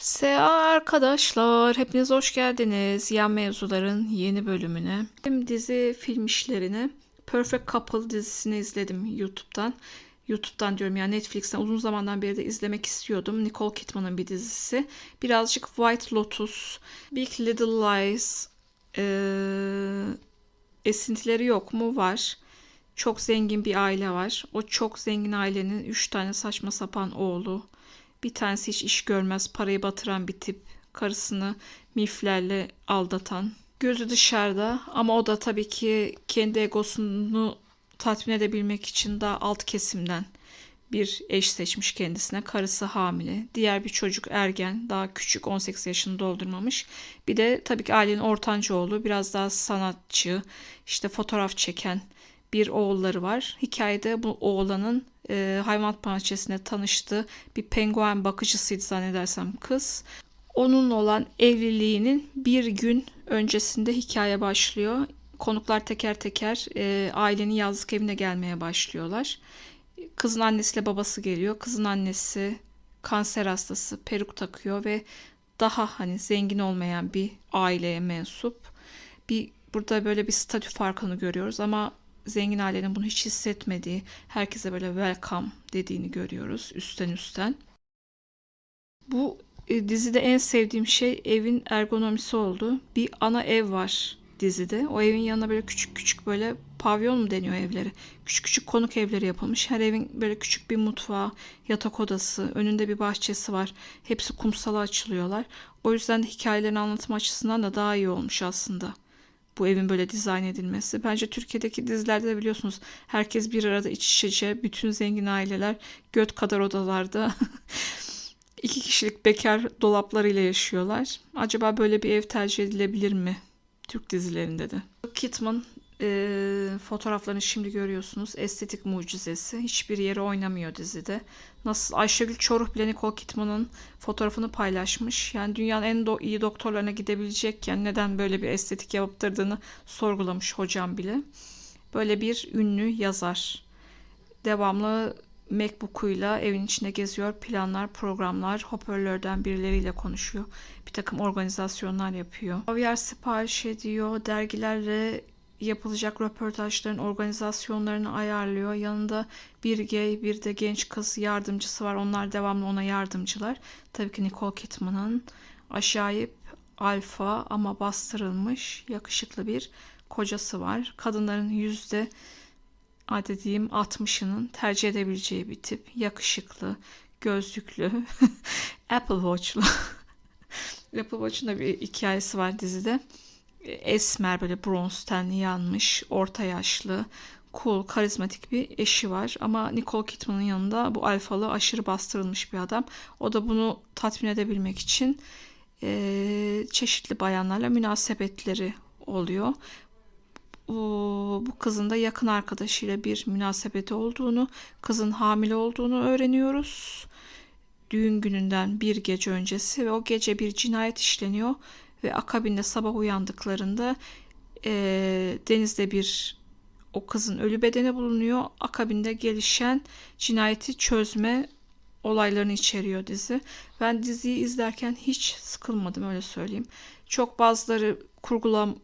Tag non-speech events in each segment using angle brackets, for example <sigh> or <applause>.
Selam arkadaşlar, hepiniz hoş geldiniz. Yan mevzuların yeni bölümüne. Benim dizi film işlerini Perfect Couple dizisini izledim YouTube'dan. YouTube'dan diyorum yani Netflix'ten uzun zamandan beri de izlemek istiyordum. Nicole Kidman'ın bir dizisi. Birazcık White Lotus, Big Little Lies eee, esintileri yok mu? Var. Çok zengin bir aile var. O çok zengin ailenin 3 tane saçma sapan oğlu. Bir tanesi hiç iş görmez, parayı batıran bir tip. Karısını miflerle aldatan. Gözü dışarıda ama o da tabii ki kendi egosunu tatmin edebilmek için daha alt kesimden bir eş seçmiş kendisine. Karısı hamile. Diğer bir çocuk ergen. Daha küçük 18 yaşını doldurmamış. Bir de tabii ki ailenin ortanca oğlu. Biraz daha sanatçı. işte fotoğraf çeken bir oğulları var. Hikayede bu oğlanın e, hayvanat bahçesinde tanıştığı bir penguen bakıcısıydı zannedersem kız. Onun olan evliliğinin bir gün öncesinde hikaye başlıyor. Konuklar teker teker e, ailenin yazlık evine gelmeye başlıyorlar. Kızın annesiyle babası geliyor. Kızın annesi kanser hastası, peruk takıyor ve daha hani zengin olmayan bir aileye mensup. Bir burada böyle bir statü farkını görüyoruz ama zengin ailenin bunu hiç hissetmediği, herkese böyle welcome dediğini görüyoruz üstten üstten. Bu e, dizide en sevdiğim şey evin ergonomisi oldu. Bir ana ev var dizide. O evin yanına böyle küçük küçük böyle pavyon mu deniyor evleri? Küçük küçük konuk evleri yapılmış. Her evin böyle küçük bir mutfağı, yatak odası, önünde bir bahçesi var. Hepsi kumsala açılıyorlar. O yüzden de hikayelerin anlatım açısından da daha iyi olmuş aslında bu evin böyle dizayn edilmesi. Bence Türkiye'deki dizilerde de biliyorsunuz herkes bir arada iç içe, bütün zengin aileler göt kadar odalarda <laughs> iki kişilik bekar dolaplarıyla yaşıyorlar. Acaba böyle bir ev tercih edilebilir mi Türk dizilerinde de? Kidman e, fotoğraflarını şimdi görüyorsunuz. Estetik mucizesi. Hiçbir yere oynamıyor dizide. Nasıl Ayşegül Çoruh bile Nicole Kidman'ın fotoğrafını paylaşmış. Yani dünyanın en do- iyi doktorlarına gidebilecekken neden böyle bir estetik yaptırdığını sorgulamış hocam bile. Böyle bir ünlü yazar. Devamlı MacBook'uyla evin içinde geziyor. Planlar, programlar, hoparlörden birileriyle konuşuyor. Bir takım organizasyonlar yapıyor. Havyar sipariş ediyor. Dergilerle yapılacak röportajların organizasyonlarını ayarlıyor. Yanında bir gay bir de genç kız yardımcısı var. Onlar devamlı ona yardımcılar. Tabii ki Nicole Kidman'ın aşağıyıp alfa ama bastırılmış yakışıklı bir kocası var. Kadınların yüzde hadi diyeyim 60'ının tercih edebileceği bir tip. Yakışıklı, gözlüklü, <laughs> Apple Watch'lu. <laughs> Apple Watch'un da bir hikayesi var dizide esmer böyle bronz tenli yanmış, orta yaşlı, cool, karizmatik bir eşi var. Ama Nicole Kidman'ın yanında bu alfalı aşırı bastırılmış bir adam. O da bunu tatmin edebilmek için e, çeşitli bayanlarla münasebetleri oluyor. Bu, kızın da yakın arkadaşıyla bir münasebeti olduğunu, kızın hamile olduğunu öğreniyoruz. Düğün gününden bir gece öncesi ve o gece bir cinayet işleniyor ve akabinde sabah uyandıklarında e, denizde bir o kızın ölü bedeni bulunuyor. Akabinde gelişen cinayeti çözme olaylarını içeriyor dizi. Ben diziyi izlerken hiç sıkılmadım öyle söyleyeyim. Çok bazıları kurgulam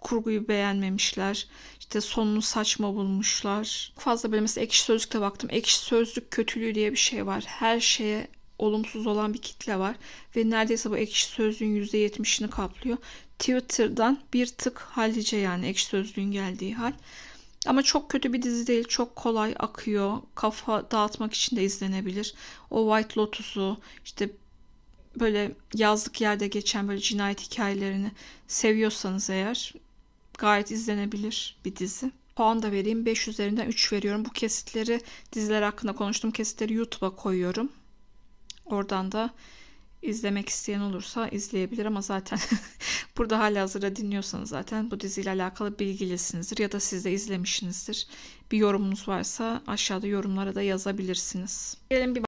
kurguyu beğenmemişler. İşte sonunu saçma bulmuşlar. Fazla böyle mesela ekşi sözlükte baktım. Ekşi sözlük kötülüğü diye bir şey var. Her şeye olumsuz olan bir kitle var ve neredeyse bu ekşi sözlüğün %70'ini kaplıyor. Twitter'dan bir tık hallice yani ekşi sözlüğün geldiği hal. Ama çok kötü bir dizi değil. Çok kolay akıyor. Kafa dağıtmak için de izlenebilir. O White Lotus'u işte böyle yazlık yerde geçen böyle cinayet hikayelerini seviyorsanız eğer gayet izlenebilir bir dizi. Puan da vereyim. 5 üzerinden 3 veriyorum. Bu kesitleri diziler hakkında konuştuğum kesitleri YouTube'a koyuyorum. Oradan da izlemek isteyen olursa izleyebilir ama zaten <laughs> burada hala hazırda dinliyorsanız zaten bu diziyle alakalı bilgilisinizdir ya da siz de izlemişsinizdir. Bir yorumunuz varsa aşağıda yorumlara da yazabilirsiniz. Gelin bir